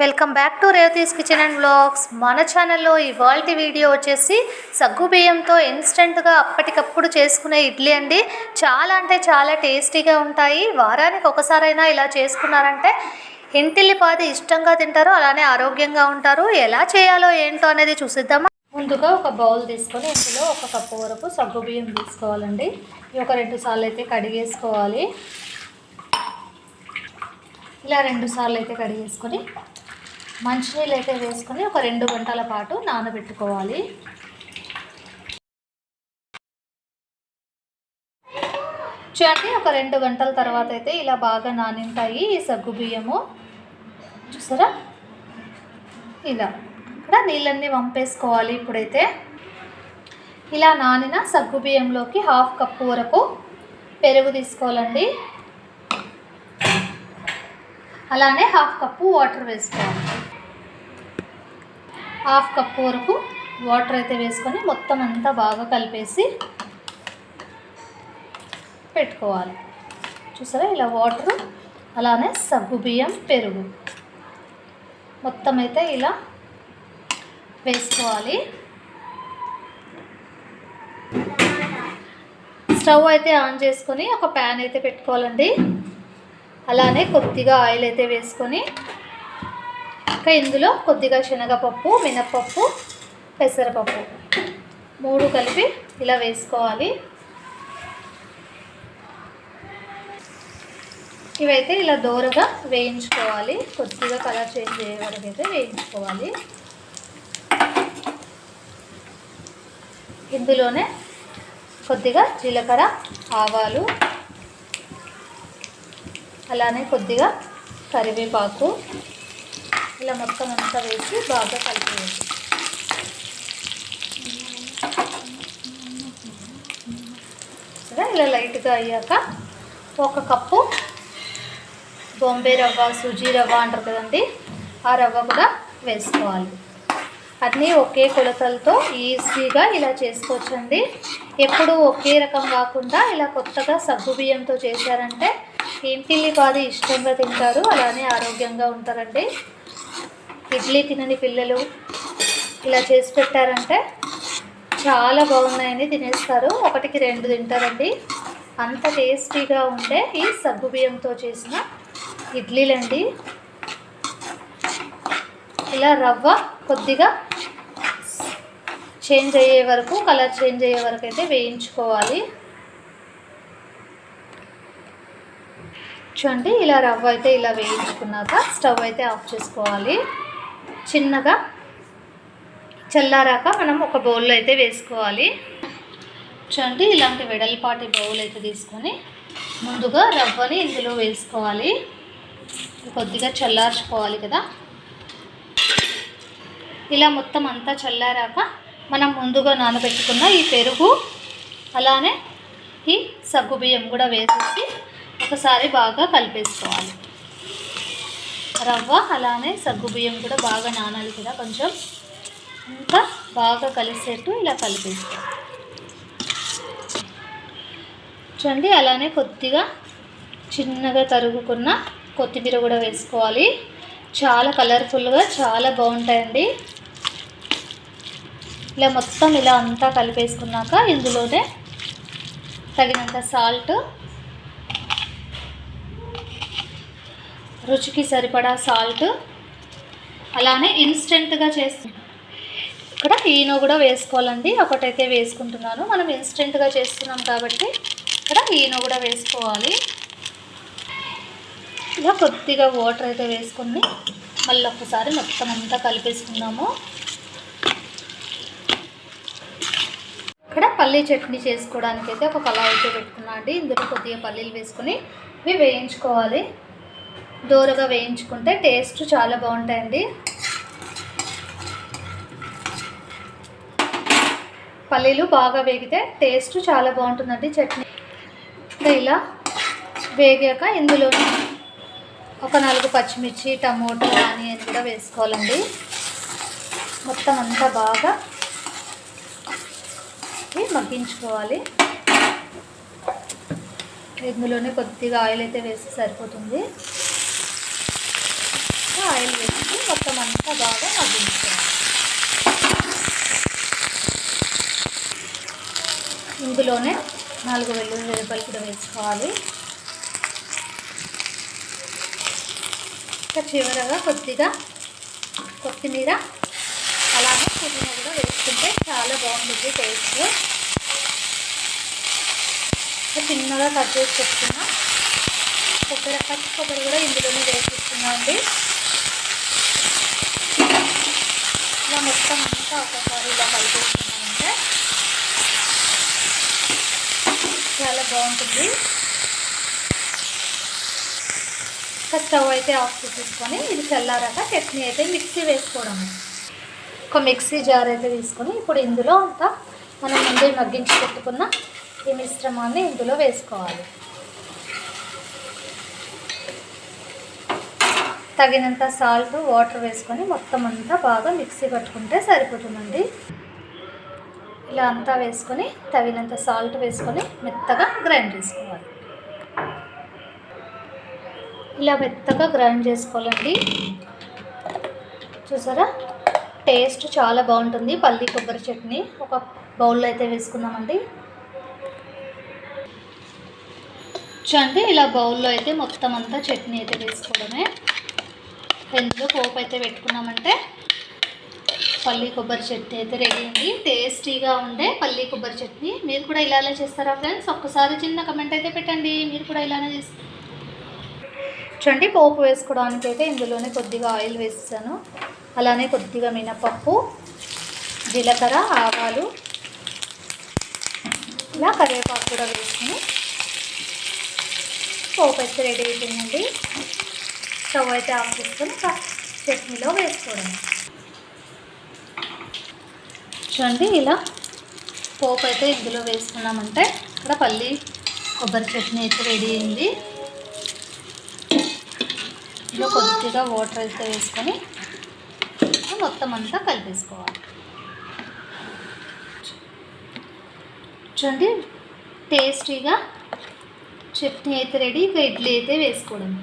Welcome back to Revathi's kitchen and blogs. మన ఛానల్లో ఇవాళ వీడియో వచ్చేసి సగ్గు బియ్యంతో ఇన్స్టెంట్గా అప్పటికప్పుడు చేసుకునే ఇడ్లీ అండి. చాలా అంటే చాలా టేస్టీగా ఉంటాయి. వారానికి ఒకసారైనా ఇలా చేసుకున్నారంటే ఇంటిల్లిపాది ఇష్టంగా తింటారు అలానే ఆరోగ్యంగా ఉంటారు. ఎలా చేయాలో ఏంటో అనేది చూసిద్దామా? ముందుగా ఒక బౌల్ తీసుకొని ఇందులో ఒక కప్పు వరకు సగ్గు బియ్యం తీసుకోవాలండి. ఇవి ఒక రెండు సార్లు అయితే కడిగేసుకోవాలి. ఇలా రెండు సార్లు అయితే కడిగేసుకొని మంచినీళ్ళు అయితే వేసుకొని ఒక రెండు గంటల పాటు నానబెట్టుకోవాలి. చూడండి ఒక రెండు గంటల తర్వాత అయితే ఇలా బాగా నానింటాయి ఈ సగ్గు బియ్యము. చూసారా? ఇలా. ఇక్కడ నీళ్ళన్నీ వంపేసుకోవాలి ఇప్పుడైతే. ఇలా నానిన సగ్గు బియ్యంలోకి హాఫ్ కప్పు వరకు పెరుగు తీసుకోవాలండి. అలానే హాఫ్ కప్పు వాటర్ వేసుకోవాలి. హాఫ్ కప్ వరకు వాటర్ అయితే వేసుకొని మొత్తం అంతా బాగా కలిపేసి పెట్టుకోవాలి. చూసారా? ఇలా వాటర్ అలానే సగ్గు బియ్యం పెరుగు మొత్తం అయితే ఇలా వేసుకోవాలి. స్టవ్ అయితే ఆన్ చేసుకొని ఒక ప్యాన్ అయితే పెట్టుకోవాలండి. అలానే కొద్దిగా ఆయిల్ అయితే వేసుకొని ఇంకా ఇందులో కొద్దిగా శనగపప్పు మినప్పప్పు పెసరపప్పు మూడు కలిపి ఇలా వేసుకోవాలి. ఇవైతే ఇలా దోరగా వేయించుకోవాలి. కొద్దిగా కలర్ చేంజ్ అయ్యే వరకు అయితే వేయించుకోవాలి. ఇందులోనే కొద్దిగా జీలకర్ర ఆవాలు అలానే కొద్దిగా కరివేపాకు ఇలా మొత్తం అంతా వేసి బాగా కలిపేయండి సరే ఇలా లైట్గా అయ్యాక ఒక కప్పు బొంబే రవ్వ సుజీ రవ్వ అంటారు కదండి ఆ రవ్వ కూడా వేసుకోవాలి. అన్నీ ఒకే కొలతలతో ఈజీగా ఇలా చేసుకోవచ్చండి. ఎప్పుడు ఒకే రకం కాకుండా ఇలా కొత్తగా సగ్గు బియ్యంతో చేశారంటే ఇంటిల్లి పాది ఇష్టంగా తింటారు అలానే ఆరోగ్యంగా ఉంటారండి. ఇడ్లీ తినని పిల్లలు ఇలా చేసి పెట్టారంటే చాలా బాగున్నాయని తినేస్తారు. ఒకటికి రెండు తింటారండి. అంత టేస్టీగా ఉండే ఈ సగ్గు బియ్యంతో చేసిన ఇడ్లీలండి. ఇలా రవ్వ కొద్దిగా చేంజ్ అయ్యే వరకు కలర్ చేంజ్ అయ్యే వరకు అయితే వేయించుకోవాలి. చూడండి ఇలా రవ్వ అయితే ఇలా వేయించుకున్నాక స్టవ్ అయితే ఆఫ్ చేసుకోవాలి. చిన్నగా చల్లారాక మనం ఒక బౌల్లో అయితే వేసుకోవాలి. చూడండి ఇలాంటి వెడల్పాటి బౌల్ అయితే తీసుకొని ముందుగా రవ్వని ఇందులో వేసుకోవాలి. కొద్దిగా చల్లార్చుకోవాలి కదా. ఇలా మొత్తం అంతా చల్లారాక మనం ముందుగా నానబెట్టుకున్న ఈ పెరుగు అలానే ఈ సగ్గు బియ్యం కూడా వేసేసి ఒకసారి బాగా కలిపేసుకోవాలి. రవ్వ అలానే సగ్గు బియ్యం కూడా బాగా నానాలి కదా కొంచెం. ఇంకా బాగా కలిసేట్టు ఇలా కలిపేస్తాం. చూడండి అలానే కొద్దిగా చిన్నగా తరుగుకున్న కొత్తిమీర కూడా వేసుకోవాలి. చాలా కలర్ఫుల్గా చాలా బాగుంటాయండి. ఇలా మొత్తం ఇలా అంతా కలిపేసుకున్నాక ఇందులోనే తగినంత సాల్ట్ రుచికి సరిపడా సాల్ట్ అలానే ఇన్స్టెంట్గా చేస్తున్నాం ఇక్కడ ఈనో కూడా వేసుకోవాలండి. ఒకటైతే వేసుకుంటున్నాను. మనం ఇన్స్టెంట్గా చేస్తున్నాం కాబట్టి ఇక్కడ ఈనో కూడా వేసుకోవాలి. ఇలా కొద్దిగా వాటర్ అయితే వేసుకుని మళ్ళీ ఒక్కసారి మొత్తం అంతా కలిపేసుకుందాము. ఇక్కడ పల్లీ చట్నీ చేసుకోవడానికి అయితే ఒక కళాయి అయితే పెట్టుకున్నా అండి. ఇందులో కొద్దిగా పల్లీలు వేసుకొని ఇవి వేయించుకోవాలి. దోరగా వేయించుకుంటే టేస్ట్ చాలా బాగుంటాయండి. పల్లీలు బాగా వేగితే టేస్ట్ చాలా బాగుంటుందండి చట్నీ. ఇంకా ఇలా వేగాక ఇందులో ఒక నాలుగు పచ్చిమిర్చి టమోటో ఆనియన్ కూడా వేసుకోవాలండి. మొత్తం అంతా బాగా మగ్గించుకోవాలి. ఇందులోనే కొద్దిగా ఆయిల్ అయితే వేసి సరిపోతుంది. ఆయిల్ వేసి బాగా మగ్గించుకోవాలి. ఇందులోనే నాలుగు వెల్లుల్లి రేపలు కూడా వేసుకోవాలి. ఇంకా చివరగా కొద్దిగా కొత్తిమీర అలానే పుదీనా కూడా వేసుకుంటే చాలా బాగుంటుంది టేస్ట్. చిన్నగా కట్ చేసి పెట్టుకున్నాం కొబ్బరి పచ్చి కొబ్బరి కూడా ఇందులోనే వేసిస్తున్నాం అండి ఇలా మొత్తం అంతా ఒకసారి ఇలా కలిపేసుకున్నామంటే చాలా బాగుంటుంది. స్టవ్ అయితే ఆఫ్ చేసేసుకొని ఇది చల్లారాక చట్నీ అయితే మిక్సీ వేసుకోవడం ఒక మిక్సీ జార్ అయితే తీసుకొని ఇప్పుడు ఇందులో అంతా మనం ముందే మగ్గించి పెట్టుకున్న ఈ మిశ్రమాన్ని ఇందులో వేసుకోవాలి. తగినంత సాల్ట్ వాటర్ వేసుకొని మొత్తం అంతా బాగా మిక్సీ పట్టుకుంటే సరిపోతుందండి. ఇలా అంతా వేసుకొని తగినంత సాల్ట్ వేసుకొని మెత్తగా గ్రైండ్ చేసుకోవాలి. ఇలా మెత్తగా గ్రైండ్ చేసుకోవాలండి. చూసారా? టేస్ట్ చాలా బాగుంటుంది. పల్లి కొబ్బరి చట్నీ ఒక బౌల్లో అయితే వేసుకున్నామండి చూడండి ఇలా బౌల్లో అయితే మొత్తం అంతా చట్నీ అయితే వేసుకోవడమే. ఎందులో పోపు అయితే పెట్టుకున్నామంటే పల్లీ కొబ్బరి చట్నీ అయితే రెడీ అయింది టేస్టీగా ఉండే పల్లీ కొబ్బరి చట్నీ. మీరు కూడా ఇలానే చేస్తారా ఫ్రెండ్స్ ఒక్కసారి చిన్న కమెంట్ అయితే పెట్టండి. మీరు కూడా ఇలానే చేస్తారు చూడండి పోపు వేసుకోవడానికి అయితే ఇందులోనే కొద్దిగా ఆయిల్ వేసాను. అలానే కొద్దిగా మినపప్పు జీలకర్ర ఆవాలు. ఇలా కరివేపాకు కూడా వేసుకుని పోపు అయితే రెడీ అయిపోయిందండి. స్టవ్ అయితే ఆఫ్ చేసుకొని చట్నీలో వేసుకోవడం. చూడండి ఇలా పోపు అయితే ఇందులో వేసుకున్నామంటే ఇక్కడ పల్లి కొబ్బరి చట్నీ అయితే రెడీ అయింది. ఇందులో కొద్దిగా వాటర్ అయితే వేసుకొని మొత్తం అంతా కలిపేసుకోవాలి. చూడండి టేస్టీగా చట్నీ అయితే రెడీ ఇక ఇడ్లీ అయితే వేసుకోవడం.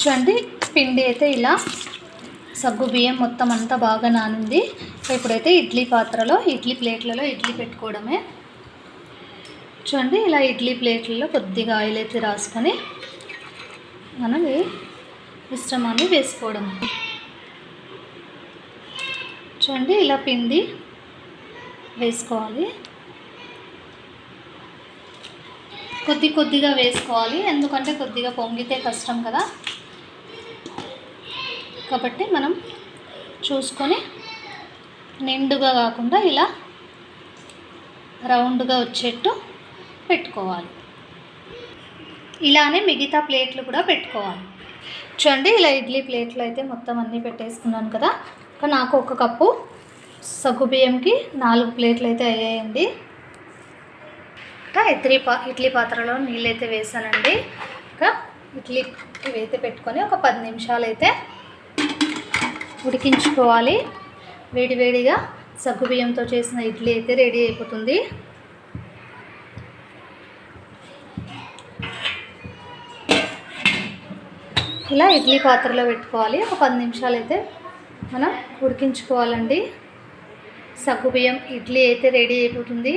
చూడండి పిండి అయితే ఇలా సగ్గు బియ్యం మొత్తం అంతా బాగా నానింది. ఇప్పుడైతే ఇడ్లీ పాత్రలో ఇడ్లీ ప్లేట్లలో ఇడ్లీ పెట్టుకోవడమే. చూడండి ఇలా ఇడ్లీ ప్లేట్లలో కొద్దిగా ఆయిల్ అయితే రాసుకొని మనం ఈ మిశ్రమాన్ని వేసుకోవడం చూడండి ఇలా పిండి వేసుకోవాలి. కొద్ది కొద్దిగా వేసుకోవాలి ఎందుకంటే కొద్దిగా పొంగితే కష్టం కదా. కాబట్టి మనం చూసుకొని నిండుగా కాకుండా ఇలా రౌండ్గా వచ్చేట్టు పెట్టుకోవాలి. ఇలానే మిగతా ప్లేట్లు కూడా పెట్టుకోవాలి. చూడండి ఇలా ఇడ్లీ ప్లేట్లు అయితే మొత్తం అన్నీ పెట్టేసుకున్నాను కదా. నాకు ఒక కప్పు సగ్గు బియ్యంకి నాలుగు ప్లేట్లు అయితే అయ్యాయండి. ఇంకా ఇడ్లీ పా ఇడ్లీ పాత్రలో నీళ్ళు అయితే వేసానండి. ఇంకా ఇడ్లీ ఇవైతే పెట్టుకొని ఒక పది నిమిషాలు అయితే ఉడికించుకోవాలి. వేడివేడిగా సగ్గుబియ్యంతో చేసిన ఇడ్లీ అయితే రెడీ అయిపోతుంది. ఇలా ఇడ్లీ పాత్రలో పెట్టుకోవాలి. ఒక పది నిమిషాలు అయితే మనం ఉడికించుకోవాలండి. సగ్గుబియ్యం ఇడ్లీ అయితే రెడీ అయిపోతుంది.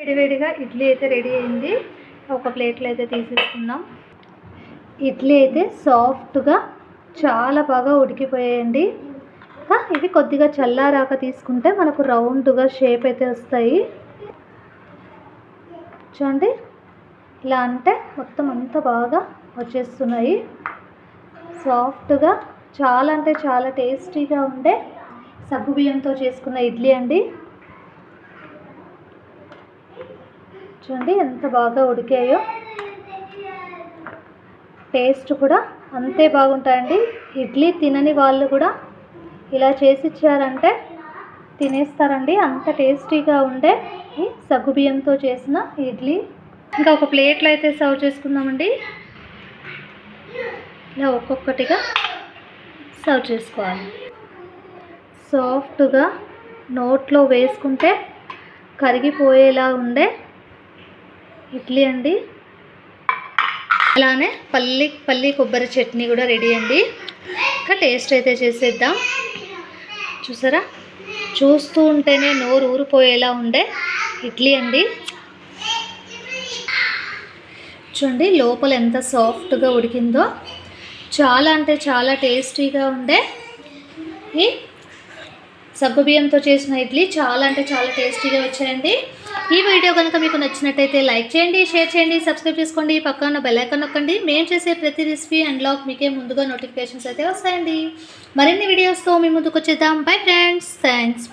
వేడివేడిగా ఇడ్లీ అయితే రెడీ అయింది. ఒక ప్లేట్లో అయితే తీసేసుకుందాం. ఇడ్లీ అయితే సాఫ్ట్గా చాలా బాగా ఉడికిపోయాయండి. ఇంకా ఇవి కొద్దిగా చల్లారాక తీసుకుంటే మనకు రౌండ్గా షేప్ అయితే వస్తాయి. చూడండి ఇలా అంటే మొత్తం అంతా బాగా వచ్చేస్తున్నాయి. సాఫ్ట్గా చాలా అంటే చాలా టేస్టీగా ఉండే సగ్గుబియ్యంతో చేసుకున్న ఇడ్లీ అండి. చూడండి ఎంత బాగా ఉడికాయో. టేస్ట్ కూడా అంతే బాగుంటాయండి. ఇడ్లీ తినని వాళ్ళు కూడా ఇలా చేసి ఇచ్చారంటే తినేస్తారండి. అంత టేస్టీగా ఉండే ఈ సగ్గుబియ్యంతో చేసిన ఇడ్లీ. ఇంకా ఒక ప్లేట్లో అయితే సర్వ్ చేసుకుందామండి. ఇలా ఒక్కొక్కటిగా సర్వ్ చేసుకోవాలి. సాఫ్ట్గా నోట్లో వేసుకుంటే కరిగిపోయేలా ఉండే ఇడ్లీ అండి. అలానే పల్లి పల్లి కొబ్బరి చట్నీ కూడా రెడీ అండి. ఇంకా టేస్ట్ అయితే చేసేద్దాం. చూసారా? చూస్తూ ఉంటేనే నోరు ఊరిపోయేలా ఉండే ఇడ్లీ అండి. చూడండి లోపల ఎంత సాఫ్ట్గా ఉడికిందో. చాలా అంటే చాలా టేస్టీగా ఉండే. ఈ సగ్గుబియ్యంతో చేసిన ఇడ్లీ చాలా అంటే చాలా టేస్టీగా వచ్చాయండి. ఈ వీడియో కనుక మీకు నచ్చినట్టయితే లైక్ చేయండి షేర్ చేయండి సబ్స్క్రైబ్ చేసుకోండి పక్కన బెల్ ఐకాన్ నొక్కండి. మేము చేసే ప్రతి రెసిపీ అండ్ లాక్ మీకే ముందుగా నోటిఫికేషన్స్ అయితే వస్తాయండి. మరిన్ని వీడియోస్తో మీ ముందుకు వచ్చేద్దాం. Bye friends thanks